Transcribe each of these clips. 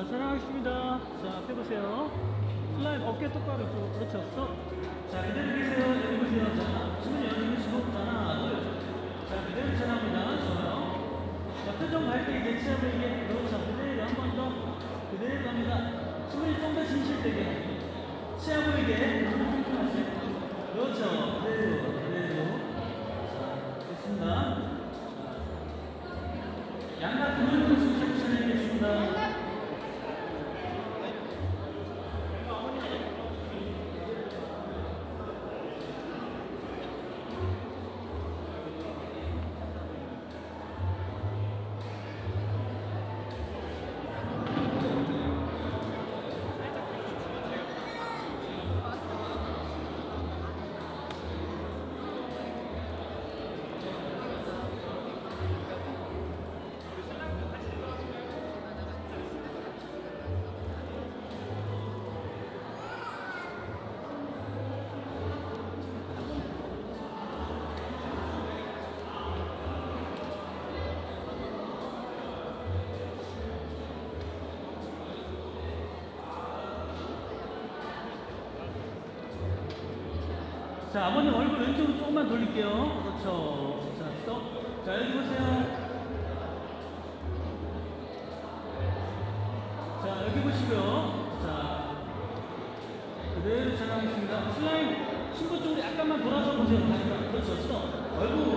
자, 촬영하겠습니다. 자, 앞에 보세요. 슬라임 어깨 똑바로 쭉. 그렇죠. 스톱. 자, 그대로 계세요. 여기 보세요. 자, 숨을. 자, 하나, 둘. 자, 그대로 촬영합니다. 좋아요. 자, 표정 밝게 이제 치아 보이게. 그렇죠. 그대로 한 번 더. 그대로 갑니다. 숨을 좀더 진실되게. 치아 보이게. 그렇죠. 그대로, 그대로. 자, 아버님 얼굴 왼쪽으로 조금만 돌릴게요. 그렇죠. 자, 스톱. 자, 여기 보세요. 자, 여기 보시고요. 자, 그대로 촬영하겠습니다. 슬라임 신부 쪽으로 약간만 돌아서 보세요. 그렇죠. 스톱. 얼굴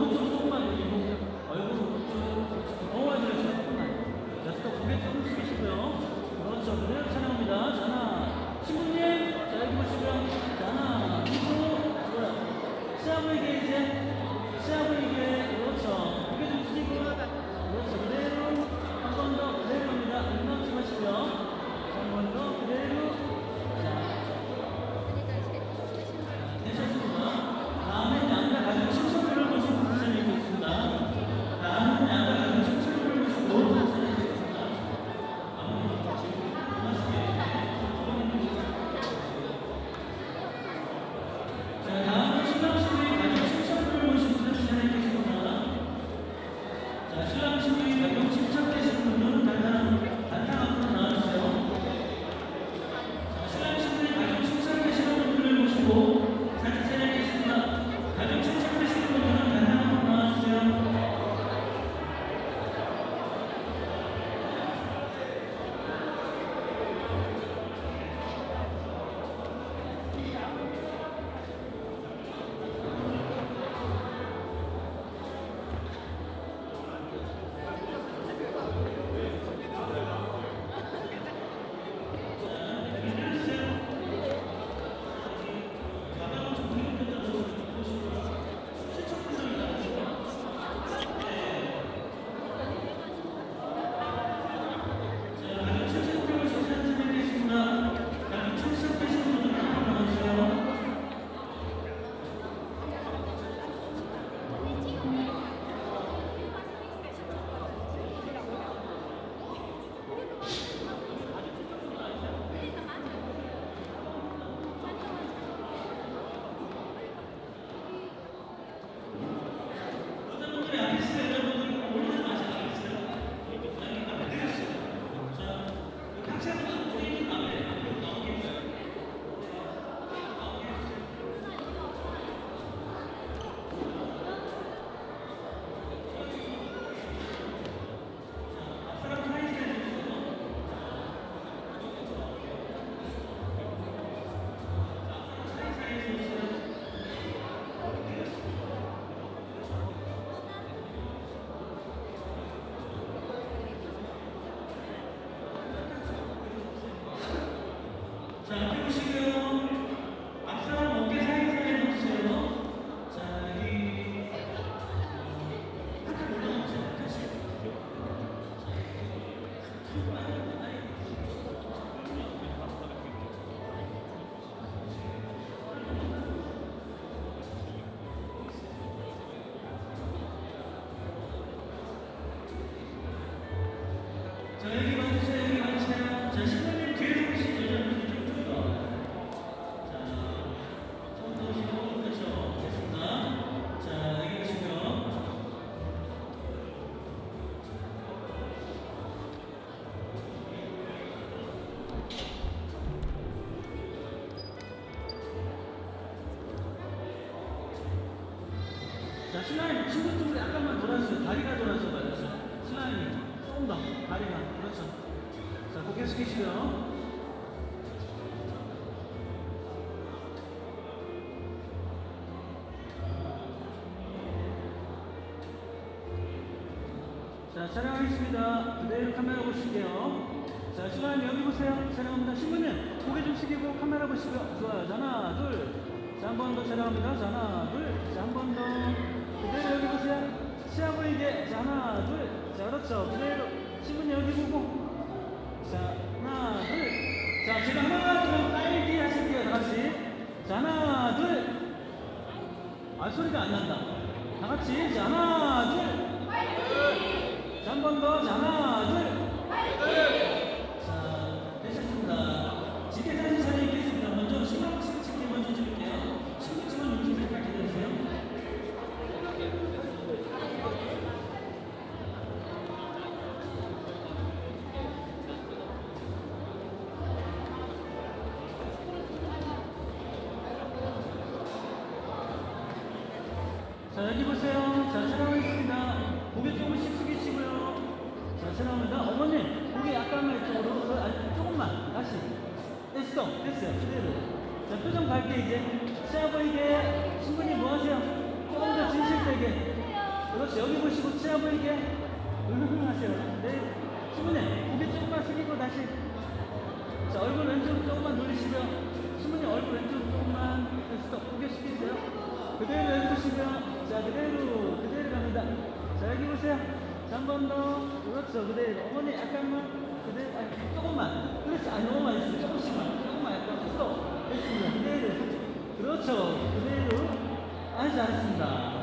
자, 신라인 친구 쪽으로 약간만 돌아주세요. 다리가 돌아서 말이죠. 신라인이 조금 더 다리가 그렇죠. 자, 고개 숙이시고요. 자, 촬영하겠습니다. 그대로 카메라 보실게요. 자, 신라인 여기 보세요. 촬영합니다. 신부님 고개 좀 숙이고 카메라 보시고요. 좋아요. 자, 하나, 둘. 자, 한 번 더 촬영합니다. 자, 하나, 둘. 자, 한 번 더. 그대로 여기 보세요. 시야 보이게. 자, 하나, 둘. 자, 그렇죠. 그대로. 신부님 여기 보고. 자, 하나, 둘. 자, 제가 하나, 둘. 딸기 하실게요. 다 같이. 자, 하나, 둘. 아, 소리가 안 난다. 다 같이. 자, 하나, 둘. 자, 한 번 더. 자, 하나, 둘. 자, 자, 여기 보세요. 자, 촬영하겠습니다. 고개 조금씩 숙이시고요. 자, 촬영합니다. 어머님, 고개 약간만 이쪽으로, 더, 아니, 조금만. 다시. 됐어. 됐어요. 그대로. 자, 표정 밝게 이제. 치아 보이게. 신부님 뭐 하세요? 조금 더 진실되게. 그렇지. 여기 보시고 치아 보이게. 으흐흐 하세요. 네. 신부님, 고개 조금만 숙이고 다시. 자, 얼굴 왼쪽 조금만 돌리시고요. 신부님 얼굴 왼쪽 조금만. 됐어. 고개 숙이세요. 그대로 해주시면 자 그대로 그대로 갑니다. 자 여기 보세요. 자 한 번 더. 그렇죠. 그대로. 어머니 약간만 그대로 아니 조금만. 그렇지. 아니 너무 많이 했어요. 조금씩만. 조금만 약간 됐어 됐습니다. 그대로. 그렇죠. 그대로. 아주 잘했습니다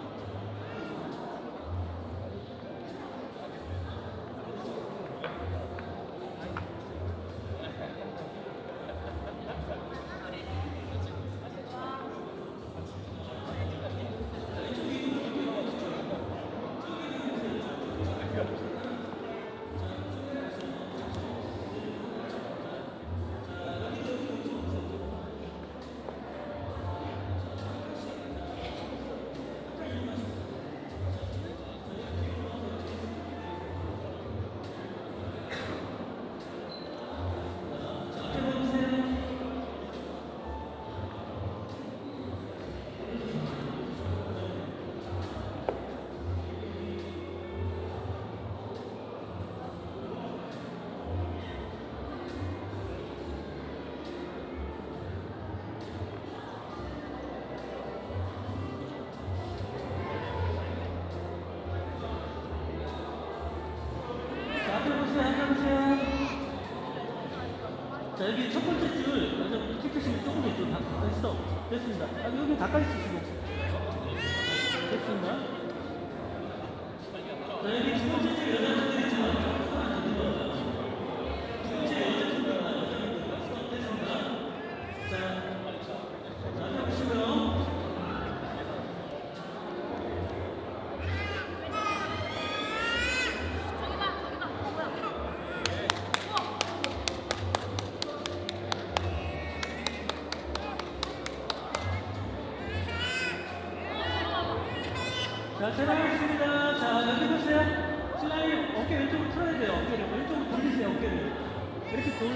가까이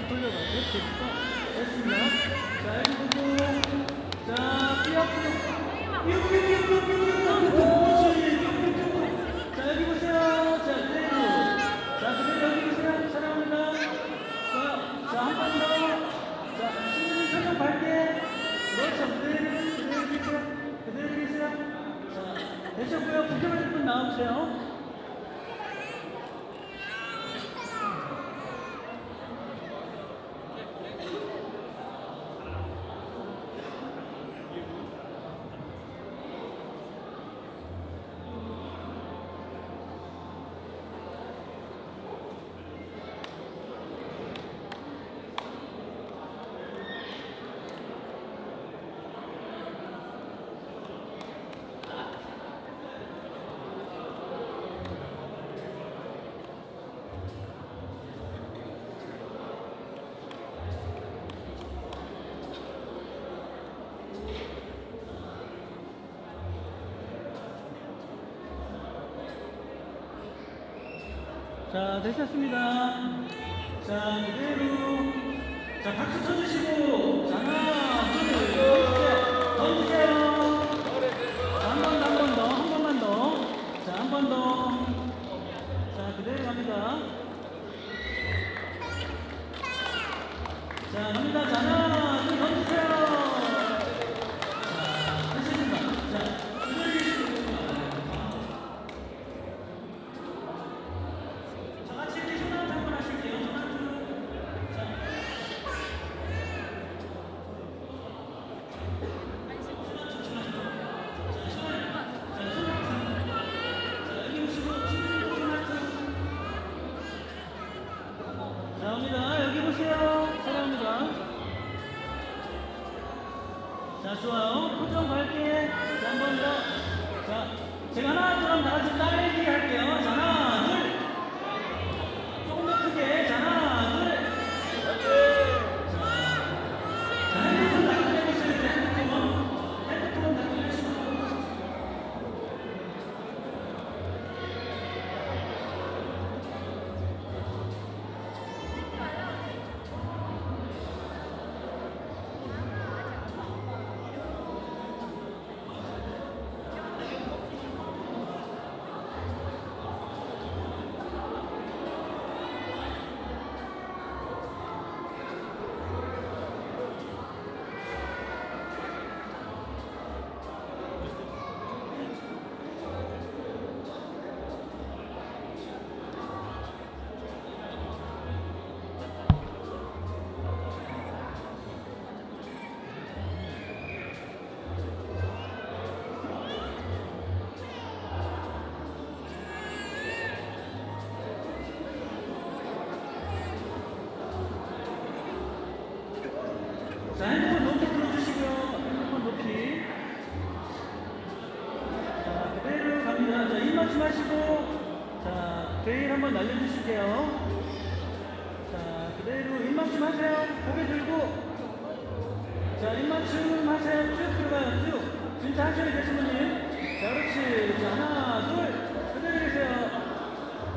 돌려갈게. 됐습니다. 자, 이쪽으로. 자, 뛰어, 뛰어. 뛰어, 뛰어, 자, 여기 보세요. 자, 그대로. 자, 그대로 여기 보세요. 사랑합니다. 자, 자, 한 번 더. 자, 신부님 살짝 밝게. 그렇죠. 그대로, 그대로 계세요. 그대로 계세요. 자, 되셨고요. 부정하실 분 나오세요. 자, 되셨습니다. 자, 그대로. 자, 박수 쳐주시고.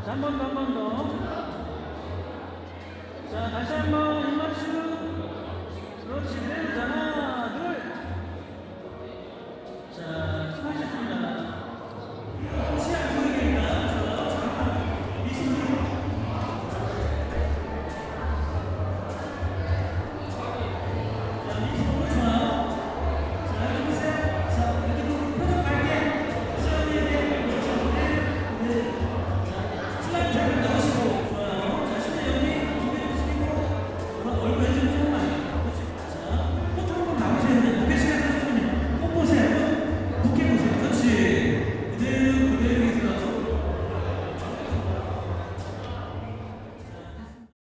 자, 한 번 더, 한 번 더. 자, 다시 한 번.